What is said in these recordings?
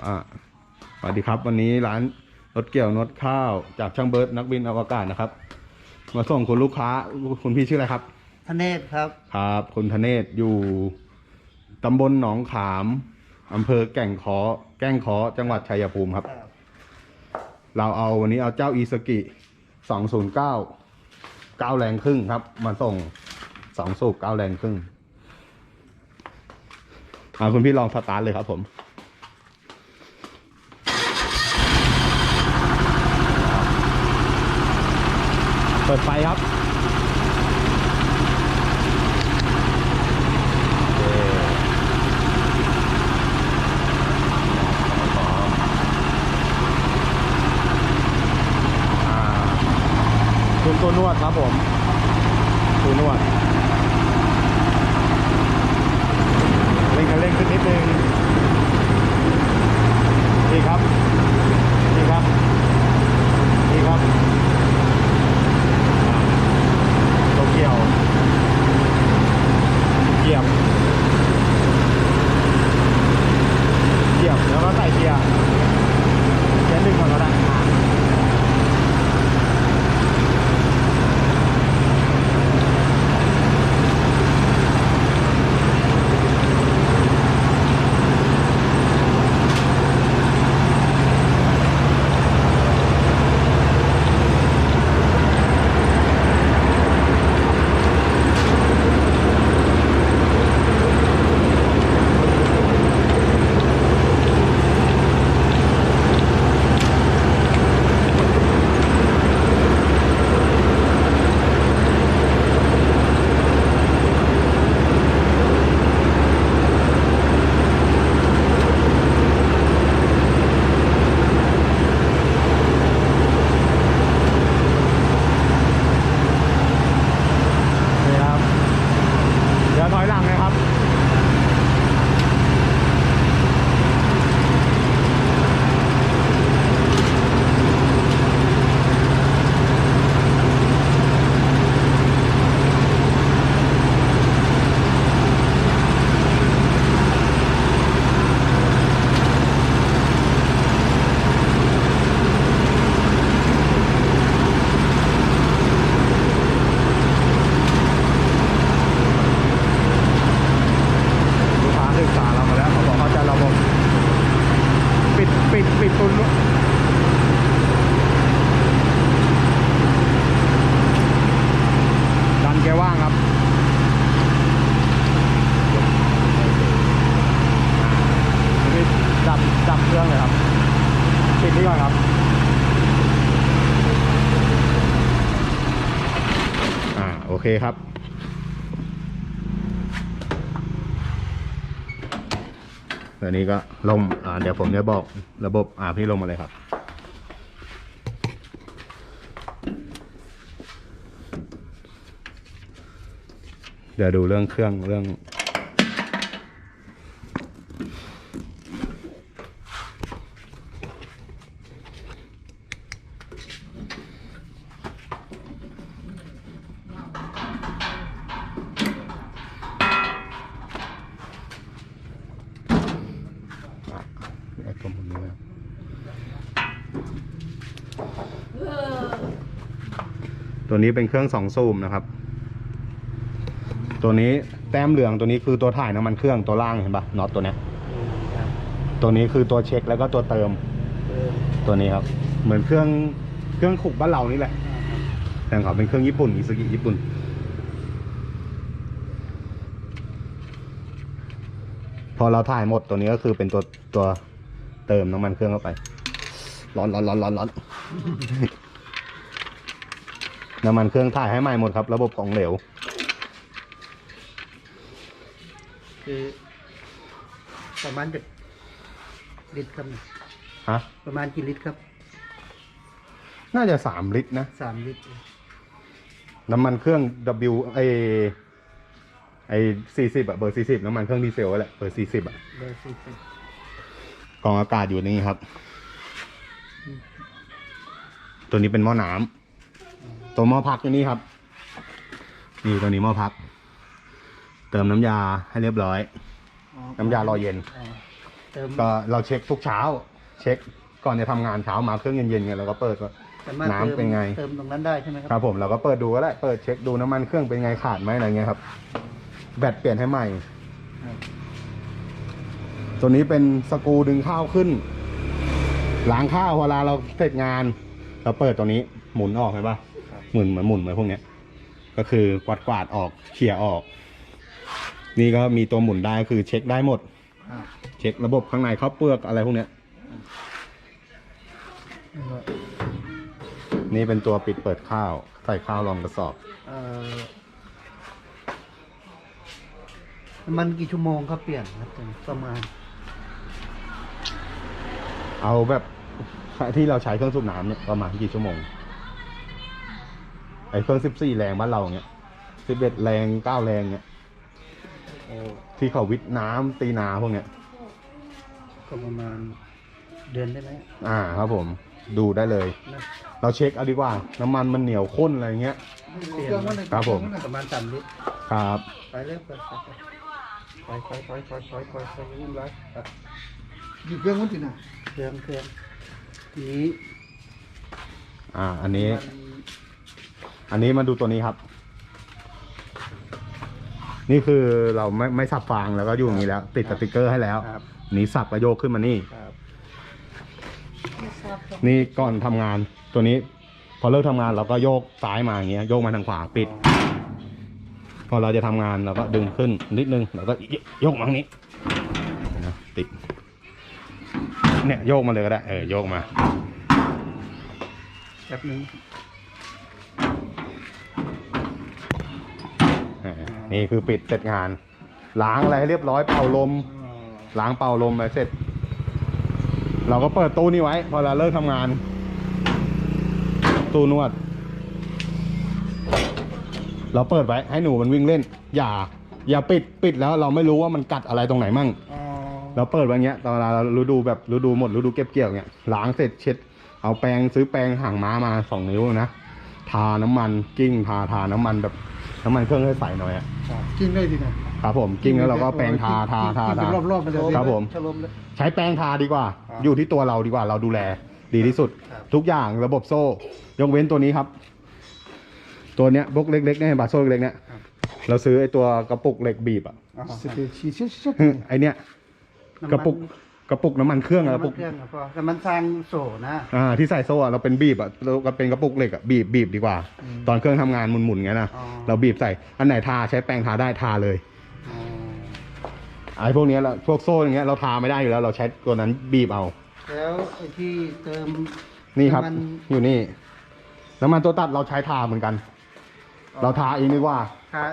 อ่าสวัสดีครับ วันนี้ร้านรถเกี่ยวนดข้าวจากช่างเบิร์ดนักบินอวกาศนะครับ มาส่งคุณลูกค้าคุณพี่ชื่ออะไรครับทเนศครับ ครับ คุณธเนศอยู่ตำบลหนองขามอำเภอแก่งขอแก้งขอจังหวัดชัยภูมิครับ เราเอาวันนี้เอาเจ้าอีสกิสองศูนย์เก้าเก้าแรงครึ่งครับ มาส่งสองสูบเก้าแรงครึ่งอ่าคุณพี่ลองสตาร์ทเลยครับผม ปิดไฟครับเคอ่าคุณตัวนวดครับผมตัวนวด เครื่องเลยครับปิดนี่ก่อนครับอ่าโอเคครับตัวนี้ก็ลมอ่าเดี๋ยวผมจะบอกระบบอ่าพี่ลงมาเลยครับเดี๋ยวดูเรื่องเครื่องเรื่อง ไอ้ตัวมันนี้นะ ตัวนี้เป็นเครื่องสองซูมนะครับ ตัวนี้แต้มเหลืองตัวนี้คือตัวถ่ายน้ำมันเครื่องตัวล่างเห็นปะน็อตตัวเนี้ยตัวนี้คือตัวเช็คแล้วก็ตัวเติม ตัวนี้ครับ เหมือนเครื่องเครื่องขุกบ้านเรานี่แหละ แต่ของเขาเป็นเครื่องญี่ปุ่นอิซุกิญี่ปุ่น พอเราถ่ายหมดตัวนี้ก็คือเป็นตัวตัวเติมน้ำมันเครื่องเข้าไป ร้อนร้อนร้อนร้อนร้อน น้ำมันเครื่องถ่ายให้ใหม่หมดครับ ระบบของเหลว คือประมาณจะลิตรครับฮะ ประมาณกี่ลิตรครับน่าจะสามลิตรนะ สามลิตร น้ำมันเครื่อง W ไอไอสี่สิบอะเบอร์สี่สิบน้ำมันเครื่องดีเซลแหละเบอร์สี่สิบอะเบอร์สี่สิบกรองอากาศอยู่นี่ครับ ตัวนี้เป็นหม้อน้ำ ตัวหม้อพักอยู่นี่ครับ นี่ตัวนี้หม้อพัก เติมน้ำยาให้เรียบร้อยอ๋อน้ำยารอเย็นอ๋อเติมก็เราเช็คทุกเช้า เช็คก่อนจะทำงานเช้ามาเครื่องเย็นๆไงเราก็เปิดว่าสามารถน้ำเป็นไง เติมตรงนั้นได้ใช่ไหมคครัรับผมเราก็เปิดดูก็ได้ เปิดเช็คดูน้ำมันเครื่องเป็นไงขาดไหมอะไรเงี้ยครับ แบตเปลี่ยนให้ใหม่ครับตัวนี้เป็นสกรูดึงข้าวขึ้น ล้างข้าวเวลาเราเสร็จงาน เราเปิดตัวนี้หมุนออกเห็นปะครับ หมุนเหมือนหมุนเหมือนพวกเนี้ย ก็คือกวาดกวาดๆออกเขี่ยออก นี่ก็มีตัวหมุนได้คือเช็คได้หมดครับเช็คระบบข้างในข้าวเปลือกอะไรพวกเนี้ยแล้วก็นี่เป็นตัวปิดเปิดข้าว ใส่ข้าวรองกระสอบเอ่อน้ำมันกี่ชั่วโมงครับเปลี่ยนครับประมาณ เอาแบบที่เราใช้เครื่องสูบน้ำเนี่ยประมาณกี่ชั่วโมง ไอ้เครื่องสิบสี่แรงบ้านเราเนี่ยสิบเอ็ดแรงเก้าแรงเนี่ยโอ้ที่เขาวิทน้ำตีนาพวกเนี้ย ก็ประมาณเดือนได้ไหมอ่าครับผม ดูได้เลย นะเราเช็คเอาดีกว่า น้ำมันมันเหนียวข้นอะไรเงี้ย เปลี่ยนครับผม ประมาณสามลิตรครับ ไปเรื่อยไปไปไปไปไปไปไปไปไปยุ่งไรไปหยิบเครื่องมันตินะเครื่องเครื่องทีนี้อ่า อันนี้มัน อันนี้มาดูตัวนี้ครับ นี่คือเราไม่ไม่สับฟางแล้วก็อยู่อย่างนี้แล้ว ติดสติกเกอร์ให้แล้วครับ นี่สับกระโยกขึ้นมานี่ครับนี่ก่อนทำงานตัวนี้ พอเลิกทำงานเราก็โยกซ้ายมาอย่างเงี้ยโยกมาทางขวาปิด พอเราจะทำงานเราก็ดึงขึ้นนิดนึงแล้วก็โยกมาทางนี้นะติดเนี่ยโยกมาเลยก็ได้เออโยกมา แป๊บนึง นี่คือปิดเสร็จงาน ล้างอะไรให้เรียบร้อยเป่าลม ล้างเป่าลมไปเสร็จ เราก็เปิดตู้นี้ไว้ พอเราเลิกทำงาน ตู้นวด เราเปิดไว้ให้หนูมันวิ่งเล่น อย่า อย่าปิดปิดแล้วเราไม่รู้ว่ามันกัดอะไรตรงไหนมั่งอ๋อเราเปิดไว้เงี้ยตอนเวลาเราฤดูแบบฤดูหมดฤดูเก็บเกี่ยวเงี้ยล้างเสร็จเช็ด เอาแปรงซื้อแปรงห่างม้ามาสองนิ้วนะทาน้ำมันกิ้งทาทาน้ำมันแบบ น้ำมันเครื่องให้ใสหน่อยอะกินได้ทีนะครับผมกิ้งแล้วเราก็แปรงทาทาทากินทาเป็นรอบๆไปเลยครับผม ชะลมเลย ใช้แป้งทาดีกว่า ครับอยู่ที่ตัวเราดีกว่าเราดูแลดีที่สุด ครับ ทุกอย่างระบบโซ่ ยกเว้นตัวนี้ครับ ตัวเนี้ยบกเล็กๆเนี่ยเห็นปะโซ่เล็กๆเนี่ยเราซื้อไอ้ตัวกระปุกเหล็กบีบอะอ๋อสเตชีเช็ดเช็ดไอเนี้ยน้ำมันกระปุก กระปุกน้ำมันเครื่องอะกน้ำระมัปุนกเครื่องอะพอแต่มันสร้างโซ่นะ อ่าที่ใส่โซ่อะเราเป็นบีบอะเราก็เป็นกระปุกเหล็กอะบีบบีบดีกว่า อืมตอนเครื่องทำงานหมุนๆไงนะอ๋อ เราบีบใส่อันไหนทาใช้แป้งทาได้ทาเลยอ๋อไอ้พวกเนี้ยเราพวกโซ่อย่างเงี้ยเราทาไม่ได้อยู่แล้ว เราใช้ตัวนั้นบีบเอา แล้วไอ้ที่เติม นี่ครับำมัน อยู่นี่น้ำมันตัวตัดเราใช้ทาเหมือนกัน เราทาเองดีกว่าค่า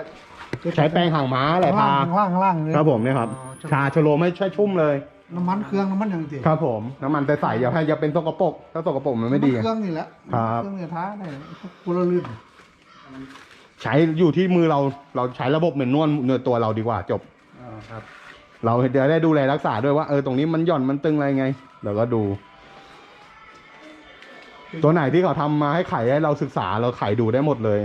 ใช้แป้งห่างม้าแหละทาข้างล่างข้างล่างเลย ครับผมเนี่ยครับ อ๋อชโลมชาชโลมให้ช่วยชุ่มเลย น้ำมันเครื่องน้ำมันอย่างเดียวครับผมน้ำมันใสๆอย่าให้อย่าเป็นสกปรกถ้าสกปรกมันไม่ดีเครื่องนี่แหละครับ เครื่องเนี่ยท้าได้กุลลื่นใช้อยู่ที่มือเราเราใช้ระบบเหมือนนวดเนื้อตัวเราดีกว่าจบอ๋อครับ เราจะได้ดูแลรักษาด้วยว่าเออตรงนี้มันหย่อนมันตึงอะไรไงเราก็ดู ตัวไหนที่เขาทำมาให้ไขให้เราศึกษาเราไขดูได้หมดเลย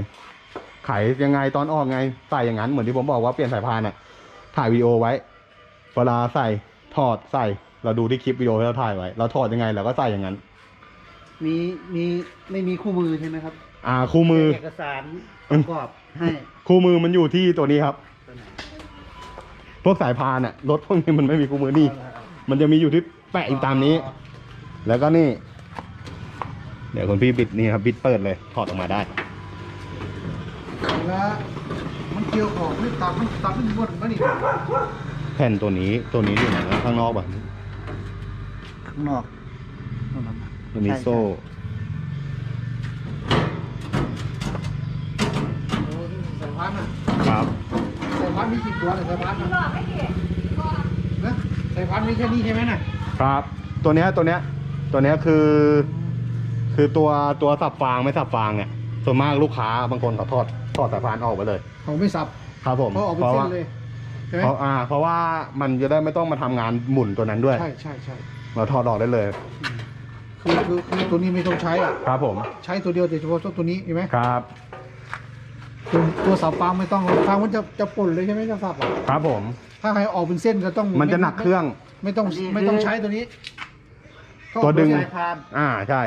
ไขยังไงตอนออกไงใส่อย่างนั้นเหมือนที่ผมบอกว่าเปลี่ยนสายพานอะถ่ายวีดีโอไว้ เวลาใส่ ถอดใส่ เราดูที่คลิปวิดีโอที่เราถ่ายไว้ เราถอดยังไงเราก็ใส่อย่างนั้น มีมีไม่มีคู่มือใช่ไหมครับอ่า คู่มือ เอกสารประกอบให้คู่มือมันอยู่ที่ตัวนี้ครับ ตัวไหนพวกสายพานอะรถพวกนี้มันไม่มีคู่มือนี่ มันจะมีอยู่ที่แปะอยู่ตามนี้ แล้วก็นี่ เดี๋ยวคุณพี่บิดนี่ครับบิดเปิดเลย ถอดออกมาได้ แล้วมันเกี่ยวของไม่ตัดมันตัดมันม้วนมันนี่ แผ่นตัวนี้ตัวนี้อยู่ไหนวะข้างนอกแบบข้างนอกนู่นน่ะมันมีโซ่สายพันธุ์อะครับสายพันธุ์มีกี่ตัวเนี่ยสายพันธุ์อะนะสายพันธุ์มีแค่นี้ใช่ไหมน่ะครับ ตัวเนี้ยตัวเนี้ยตัวเนี้ยคือ คือตัวตัวสับฟางไม่สับฟางเนี่ยส่วนมากลูกค้าบางคนเขาทอดทอดสายพานออกไปเลย เขาไม่สับครับผมเขาออกเป็นเพราะเส้ว่านเลย ใช่ไหมเพราะอ่า เพราะว่ามันจะได้ไม่ต้องมาทำงานหมุนตัวนั้นด้วย ใช่ใช่ใช่เราถอดออกได้เลย คือคือคือตัวนี้ไม่ต้องใช้อะครับผม ใช้ตัวเดียวแต่เฉพาะตัวนี้เห็นไหมครับ ตัวตัวสับฟางไม่ต้องฟางมันจะจะป่นเลยใช่ไหมจะสับอะครับผม ถ้าให้ออกเป็นเส้นก็ต้องมันจะหนักเครื่อง ไม่ต้องอันนี้ไม่ต้องคือใช้ตัวนี้ตัวดึง สายพาน อ่า ใช่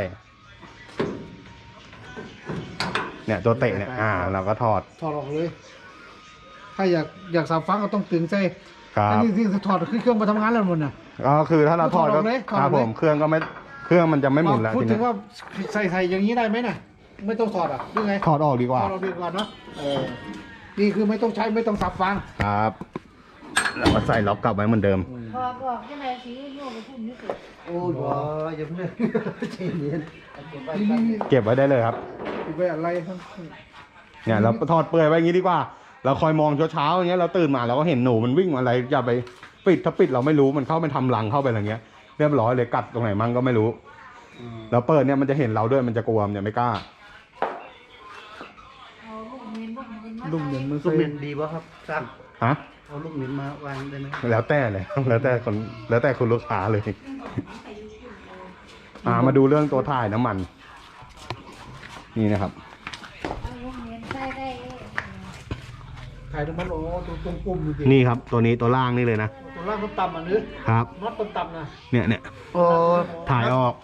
เนี่ยตัวเตะเนี่ย อ่า เราก็ถอดถอดออกเลย ถ้าอยากอยากสับฟังก็ต้องตึงใส่ครัอันบนี้ที่ถอดคือเครื่องมาทำงานแล้วหมดน่ะ ก็คือถ้าเราถอดก็ถอดออกเลยถอดคอรัอบกเลยผมเครื่องก็ไม่เครื่องมันจะไม่หมุนแล้วพูดทีถึนี้งว่าใส่ใส่อย่างนี้ได้ไหมน่ะ ไม่ต้องถอดอะหรือไงถอดออกดีกว่าถอดเราดีกว่าเนาะเออนี่คือไม่ต้องใช้ไม่ต้องสับฟังครับแล้วก็ใส่ล็อกกลับไว้เหมือนเดิม พอบอกยังไงสิโยกไปพูดนี่สิโอ้ยบอยอย่าเพิ่งใจเย็นนี่นี่นี่เก็บไว้ได้เลยครับติดไว้อะไรทั้งเนี่ยเราถอดเปลือยไว้อย่างนี้ดีกว่า เราคอยมองเช้าๆอย่างเงี้ยเราตื่นมาเราก็เห็นหนูมันวิ่งอะไรอย่าไปปิดถ้าปิดเราไม่รู้มันเข้าไปทำรังเข้าไปอะไรเงี้ยเรียบร้อยเลยกัดตรงไหนมั่งก็ไม่รู้แล้วเปิดเนี่ยมันจะเห็นเราด้วยมันจะกลัวมันจะไม่กล้า เอาลูกเมนลูกเมนมาลุงเหมือนมือลูกใส่เหม็นดีวะครับสั่งฮะ เอาลูกเหม็นมาวางได้ไหมแล้วแต่เลย แล้วแต่คนแล้วแต่คุณลูกค้าเลย อ่ามาดูเรื่องตัวถ่ายน้ำมัน นี่นะครับ เอาลูกเมนใส่ได้ ถ่ายน้ำมันโอ้ตรงตรงปุ่มดูดินี่ครับตัวนี้ตัวล่างนี่เลยนะ ตัวล่างต่ำๆอะนึกครับ น็อตต่ำๆนะเนี่ยเนี่ยโอ้ถ่ายออก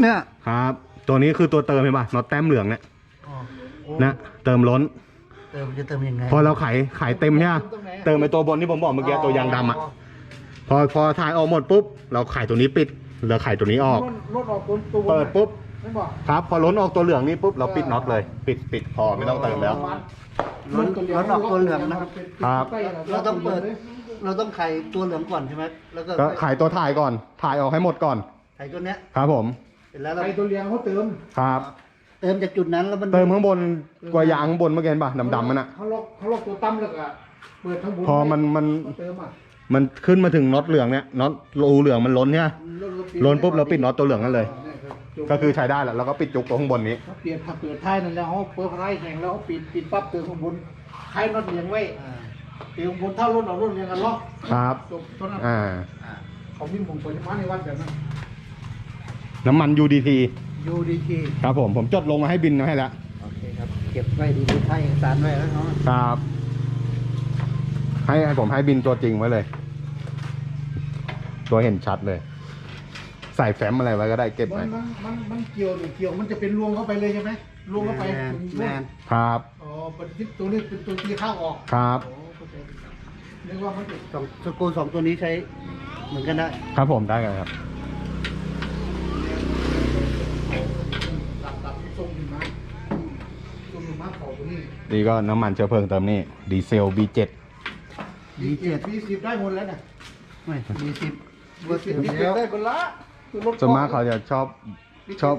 เนี่ย ครับ ตัวนี้คือตัวเติมเห็นป่ะน็อตแต้มเหลืองเนี่ยอ๋อโอ้นะเติมล้น เติมจะเติมยังไงพอเราขายขายเต็มเนี่ยเติมไปตัวบนที่ผมบอกเมื่อกี้ตัวยางดำอะพอพอถ่ายออกหมดปุ๊บเราขายตัวนี้ปิดเหลือขายตัวนี้ออก รถออกตัวตัวเปิดปุ๊บ ไม่บอกครับ พอล้นออกตัวเหลืองนี่ปุ๊บเราปิดน็อตเลย ปิดปิดพอไม่ต้องเติมแล้ว รถรถออกตัวเหลืองนะครับครับ เราต้องเปิด เราต้องไขตัวเหลืองก่อนใช่ไหมแล้วก็ก็ขายตัวถ่ายก่อน ถ่ายออกให้หมดก่อน ไขตัวเนี้ยครับผม เสร็จแล้วเราไปตัวเลี้ยงเขาเติมครับ เติมจากจุดนั้นแล้วมันเติมข้างบนกว่ายางข้างบนเมื่อกี้เห็นป่ะดำๆมันอะ เขาล็อกเขาล็อกตัวตั้มแล้วก็เปิดทั้งบนพอมันมัน เขาเติมอะมันขึ้นมาถึงน็อตเหลืองเนี่ยน็อตรูเหลืองมันล้นเนี่ยล้นปุ๊บเราปิดน็อตตัวเหลืองนั่นเลย ก็คือใช้ได้แหละแล้วก็ปิดจุกตัวข้างบนนี้เขาเปลี่ยนถ้าเปิดท้ายนั่นแล้วเขาเปิดท้ายแข่งแล้วเขาปิดปิดปั๊บเติมข้างบนคลายน็อตเลี้ยงไว้อ่าเติมข้างบนถ้ารถเอารถเลี้ยงกันล็อกครับ จบตัวนั้นอ่า อ่าเขามีหมงปริมาณในวัดแบบนั้นน้ำมัน UDT ยูดีทีครับผมผมจดลงมาให้บินมาให้แล้วโอเคครับ เก็บไว้ดีดูไทยเอกสารไว้แล้วเนาะครับ ให้ให้ผมให้บินตัวจริงไว้เลย ตัวเห็นชัดเลย ใส่แฟ้มอะไรไว้ก็ได้เก็บมัไว้นมันมันมันเกี่ยวหรือเกี่ยวมันจะเป็นรวงเข้าไปเลยใช่ไหมรวงเข้าไปแมนเป็นรแมวงนครับอ๋อเป็นที่ตัวนี้เป็นตัวที่เข้าออกครับโอ้เข้าใจนึกว่ามันจะสองสกรูสองตัวนี้ใช้เหมือนกันได้ครับผมได้กันครับดับดับทรงหิมะทรงหิมะเขาตัวนี้นี่ก็น้ำมันเชื้อเพลิงเติมนี่ดีเซล B7 ดีเจ็ดปีสิบได้หมดแล้วนะไม่ดีสิบปีสิบปีสิบได้คนละ คือรถส่วนมากเขาจะชอบชอบ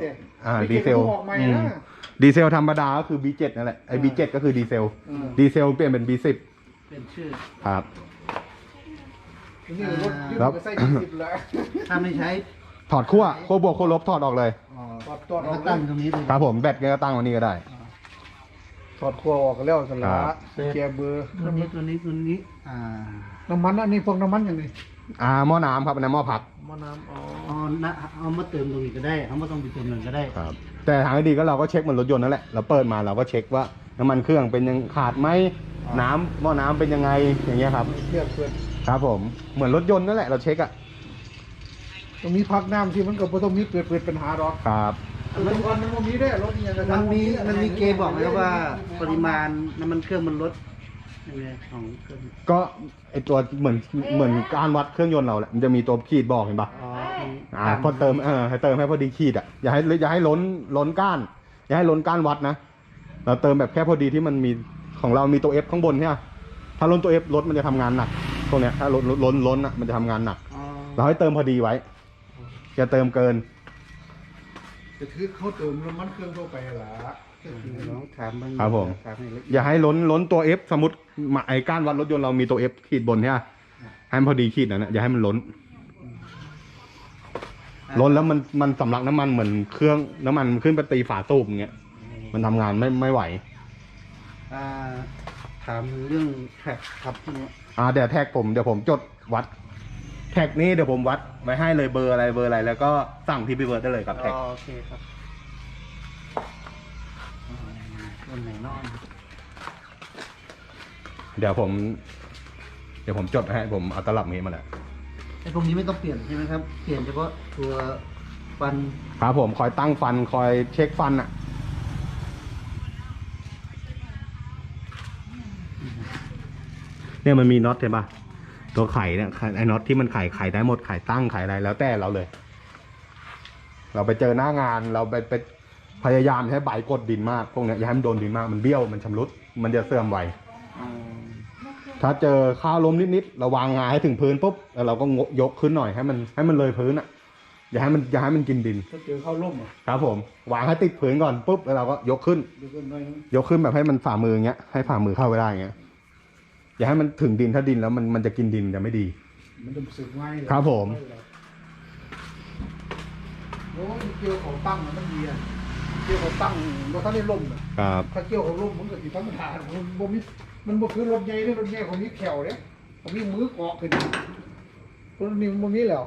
อ่า ดีเซลออกใหม่อืมนะ ดีเซลธรรมดาก็คือ B7 นั่นแหละไอ้ B7 ก็คือดีเซล อืม ดีเซลเปลี่ยนเป็น B10 เป็นชื่อ ครับ นี่รถยึดครับไปใส่ยี่สิบแล้ว ถ้าไม่ใช้ถอดขั้วขั้วบวกขั้วลบถอดออกเลย อ๋อถอดตัวอแล้อวกก็ตั้งตรงนี้เลยครับผมแบตก็ตั้งไวันนี้ก็ได้ ถอดขั้วออกแล้วสละครับแกเบอร์ตัวนี้ตัวนี้ตัวนี้ อ่าน้ำมันอันนี้พวกน้ำมันอย่างไร อ่าหม้อน้ำครับอันนั้นหม้อพักมะน้ำอ๋อเอานะเอามาเติมตรงนี้ก็ได้ เอามาต้องไปเติมหนึ่งก็ได้ครับ แต่ทางที่ดีก็เราก็เช็คเหมือนรถยนต์นั่นแหละเราเปิดมาเราก็เช็คว่าน้ำมันเครื่องเป็นยังขาดไหมน้ำหม้อน้ำเป็นยังไงอย่างเงี้ยครับเทียบเพื่อนครับผมเหมือนรถยนต์นั่นแหละเราเช็คอะตรงนี้พักน้ำที่มันก็บ่ต้องมีเกิดเกิดปัญหาหรอกครับมันก่อนมันบ่มีได้รถนี่ยังกระมันมีมันมีเกณฑ์บอกไหมครับว่าปริมาณน้ำมันเครื่องมันลด ยังไงของเครื่องก็ไอตัวเหมือนเหมือนการวัดเครื่องยนต์เราแหละมันจะมีตัวขีดบอกเห็นปะอ๋ออ่าพอเติมเออให้เติมให้พอดีขีดอะอย่าให้อย่าให้ล้นล้นก้าน อย่าให้ล้นก้านวัดนะเราเติมแบบแค่พอดีที่มันมีของเรามีตัว F ข้างบนใช่ไหมถ้าล้นตัว F รถมันจะทำงานหนักตรงเนี้ยถ้าล้นล้นล้นอะมันจะทำงานหนัก อ๋อเราให้เติมพอดีไว้อย่าเติมเกิน จะคือเขาเติมน้ำมันเครื่องเข้าไปล่ะ ลองถามบ้างครับผม ถามให้ละเอียดอย่าให้ล้นล้นตัว F สมมติมาไอ้ก้านวัดรถยนต์เรามีตัว F ขีดบนใช่ไหมให้มันพอดีขีดนั่นนะอย่าให้มันล้น ล้นแล้วมันมันสำลักน้ำมันเหมือนเครื่องน้ำมันขึ้นไปตีฝาตูบอย่างเงี้ย มันทำงานไม่ไม่ไหว อ่าถามเรื่องแท็กครับที่เนี้ยอ่าเดี๋ยวแท็กผมเดี๋ยวผมจดวัด แท็กนี้เดี๋ยวผมวัดไว้ให้เลยเบอร์อะไรเบอร์อะไร แล้วก็สั่งที่พี่เบิร์ดได้เลยครับแท็ก อ๋อโอเคครับ รุ่นไหนเนอกเดี๋ยวผม เดี๋ยวผมจดให้ผมเอาตลับนี้มาแล้วไออ้พวกนี้ไม่ต้องเปลี่ยนใช่ไหมครับ เปลี่ยนเฉพาะตัวฟันครับผมคอยตั้งฟันคอยเช็คฟันอะเนี่ยมันมีน็อตใช่ปะตัวไข่เนี่ยไอ้น็อตที่มันไข่ไข่ได้หมดไข่ตั้งไข่อะไรแล้วแต่เราเลย เราไปเจอหน้างานเราไปไป พยายามให้ใบกดดินมากพวกเนี้ยอย่าให้มันโดนดินมากมันเบี้ยวมันชำรุด มันจะเสื่อมไวถ้าเจอข้าวล้มนิดๆเราวางงาให้ถึงพื้นปุ๊บแล้วเราก็งยกขึ้นหน่อยให้มันให้มันเลยพื้นอะอย่าให้มันอย่าให้มันกินดินถ้าเจอเข้าร่มอะครับผมวางให้ติดพื้นก่อนปุ๊บแล้วเราก็ยกขึ้นเดี๋ยวก็หน่อยนึงยกขึ้นแบบให้มันฝ่ามืออย่างเงี้ยให้ฝ่ามือเข้าไปได้อย่างเงี้ยอย่าให้มันถึงดินถ้าดินแล้วมันมันจะกินดินจะไม่ดี มันจะสึกง่ายเลยครับผม โอ้ยเกี่ยวของตั้งมันต้องดีอะ เกี่ยวของตั้งเราถ้าได้ล่มอะครับถ้าเกี่ยวของล่มมันก็สิธรรมดามันบ่มีมันบ่คือรถใหญ่เด้อรถใหญ่ของนี้แขวเด้ผมมีมือเกาะขึ้นรถนี้มันบ่มีแล้ว